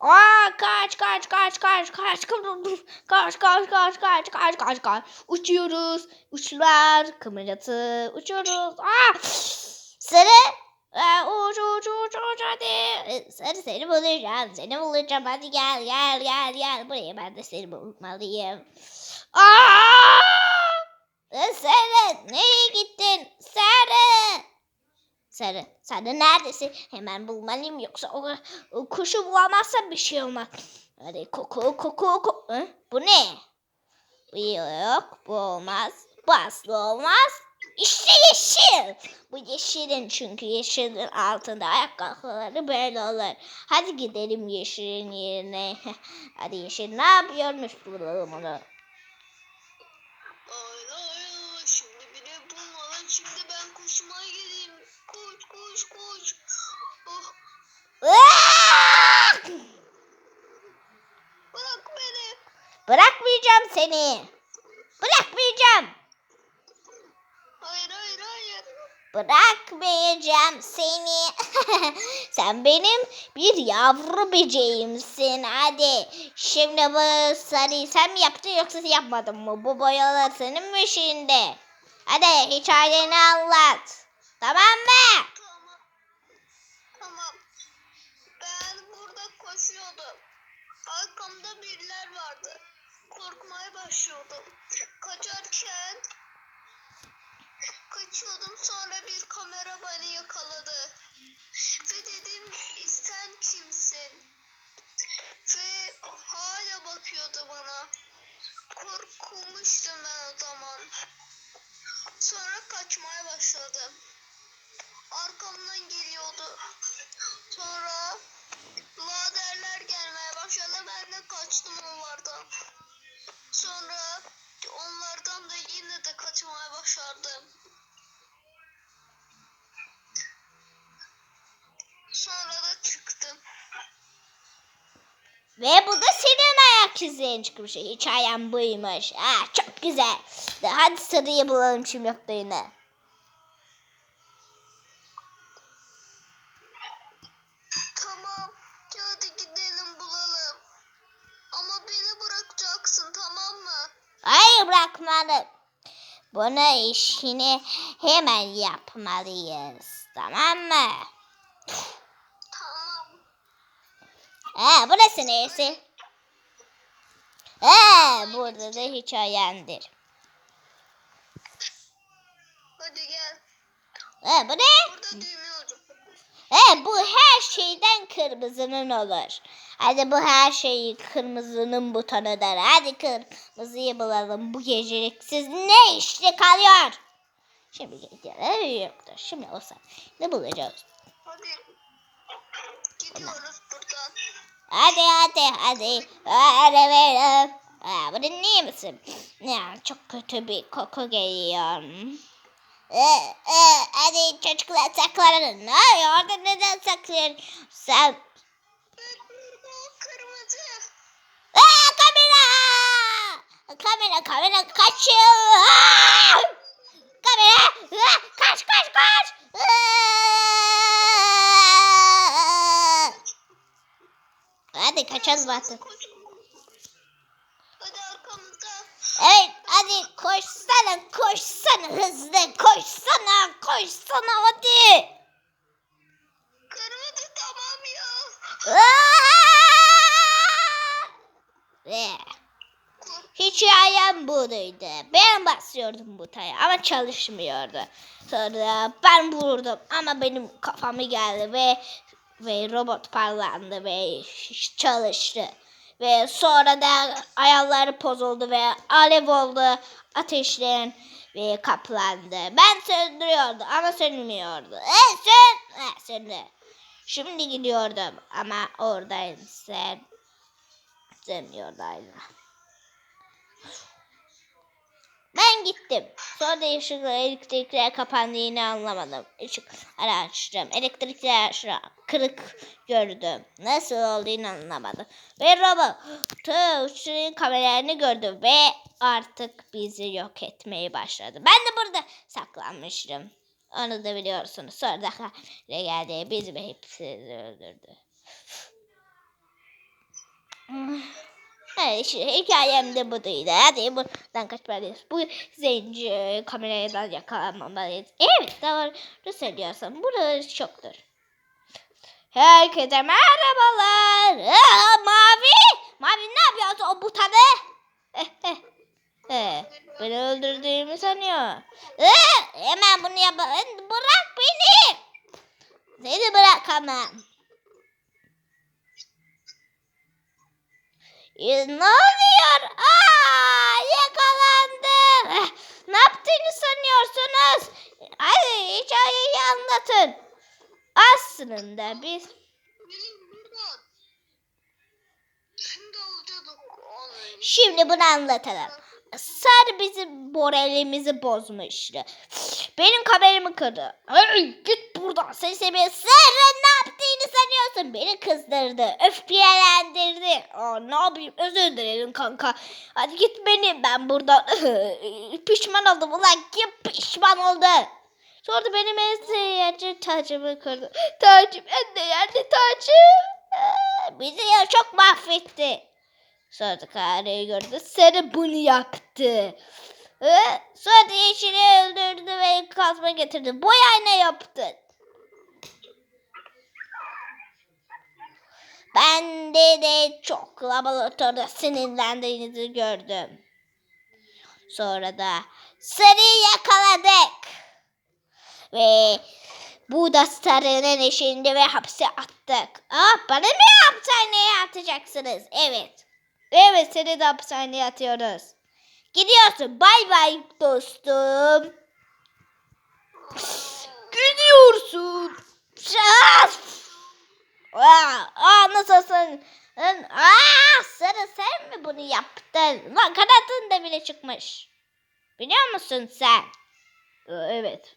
Aa kaç kaç kaç kaç kaç kaç kaç kaç kaç kaç kaç kaç kaç uçuyoruz uçlar kımırdatı uçuyoruz aa sarı Aa, uç uç uç uç hadi Ee, sarı seni bulacağım seni bulacağım hadi gel gel gel gel buraya ben de seni bulmalıyım aa Ee, sarı nereye gittin sarı Sarı, sarı neredesin? Hemen bulmalıyım yoksa o, o kuşu bulamazsam bir şey olmaz. Hadi koku koku koku. Hı? Bu ne? Bu yok, bu olmaz. Bu aslı olmaz. İşte yeşil. Bu yeşilin çünkü yeşilin altında ayakkabıları böyle olur. Hadi gidelim yeşilin yerine. Hadi yeşil ne yapıyormuş bulalım onu. Ay ay ay şimdi beni bulmadan şimdi ben koşmaya gideyim. Koş koş koş. Oh, bırak beni. Bırakmayacağım seni. Bırakmayacağım. Hayır hayır hayır. Bırakmayacağım seni. Sen benim bir yavru böceğimsin. Hadi. Şimdi bu sarıyı sen mi yaptın yoksa yapmadın mı? Bu boyalar senin mi şimdi? Hadi hikayeni anlat. Tamam mı? Tamam. Ben burada koşuyordum. Arkamda biriler vardı. Korkmaya başlıyordum. Kaçarken kaçıyordum sonra bir kamera beni yakaladı. Ve dedim sen kimsin? Ve hala bakıyordu bana. Korkmuştum ben o zaman. Sonra kaçmaya başladım. Arkamdan geliyordu. Sonra laderler gelmeye başladı. Ben de kaçtım onlardan. Sonra onlardan da yine de kaçmaya başardım. Sonra da çıktım. Ve bu da senin ayak izlerin çıkmış. Hikayen buymuş. Ha, çok güzel. Hadi sarıyı bulalım şimdi yine. Hayır bırakmadım. Bunu işini hemen yapmalıyız. Tamam mı? Tamam. He burası neresi? He burada da hikayendir. Hadi gel. He bu ne? Burada düğme ucu. He bu her şeyden kırmızının olur. Hadi bu her şeyi kırmızının butonudur. Hadi kırmızıyı bulalım. Bu gecelik siz ne işte kalıyor? Şimdi geceler yoktur. Şimdi olsa ne bulacağız? Hadi. Gidiyoruz buradan. Hadi hadi hadi. Hadi verin. Aa, bunu niye misin? Ya, çok kötü bir koku geliyor. Ee, ee, hadi çocuklar saklanın. Ay, orada neden saklıyorsun? Sen... O kırmızı. Aa, kamera! Kamera, kamera kaçın! Kamera! Kaç, kaç, kaç! Hadi kaçalım artık. Hadi arkamızda. Evet hadi koşsana koşsana hızlı koşsana koşsana hadi. Kırmızı tamam ya. Aa! Ve Kork- Hikayem buradaydı. Ben basıyordum butaya ama çalışmıyordu. Sonra ben vurdum ama benim kafamı geldi ve ve robot parlandı ve çalıştı. Ve sonra da ayarları bozuldu ve alev oldu ateşlerin ve kaplandı. Ben söndürüyordum ama sönmüyordu. E sön, e, söndü. Şimdi gidiyordum ama oradayım sen. Sönmüyordu aynı. Ben gittim. Sonra da ışıkla elektrikler kapandığını anlamadım. Işık açtım. Elektrikler aşağı kırık gördüm. Nasıl olduğunu anlamadım. Ve robot uçuşun kameralarını gördüm ve artık bizi yok etmeye başladı. Ben de burada saklanmıştım. Onu da biliyorsunuz. Sonra da geldi. Bizi hepsini öldürdü. Evet, işte hikayem de buduydu. Hadi buradan kaçmalıyız. Bu zenci kameradan yakalanmamalıyız. Evet doğru söylüyorsun. Burası çoktur. Herkese merhabalar. Aa, mavi. Mavi ne yapıyorsun o butanı? Eh, eh. Eh, beni öldürdüğümü sanıyor. Eh, hemen bunu yapalım. Bırak beni. Seni bırakamam. E, ne oluyor? Aa, yakalandım. Eh, ne yaptığını sanıyorsunuz? Hadi hikayeyi anlatın. Aslında biz. Şimdi bunu anlatalım. Sarı bizim moralimizi bozmuştu. Benim kamerimi kırdı. Hey, git buradan seviyorum. Sarı ne sanıyorsun? Beni kızdırdı. Öfkelendirdi. Aa, ne yapayım özür dilerim kanka. Hadi git beni ben buradan. pişman oldum ulan kim pişman oldu? Sonra da benim en sevdiğim tacımı kırdı. Tacım en değerli tacım. Bizi ya çok mahvetti. Sonra da kareyi gördü. Sarı bunu yaptı. Sonra da yeşili öldürdü ve kazma getirdi. Boya ne yaptın? Ben de, çok laboratuvarda sinirlendiğinizi gördüm. Sonra da sarıyı yakaladık. Ve bu da sarının eşinde ve hapse attık. Aa, bana mı hapishaneye atacaksınız? Evet. Evet seni de hapishaneye atıyoruz. Gidiyorsun. Bay bay dostum. Gidiyorsun. Şaf. Aa, aa nasılsın? Aa, sarı sen mi bunu yaptın? Lan kanatın da bile çıkmış. Biliyor musun sen? Evet.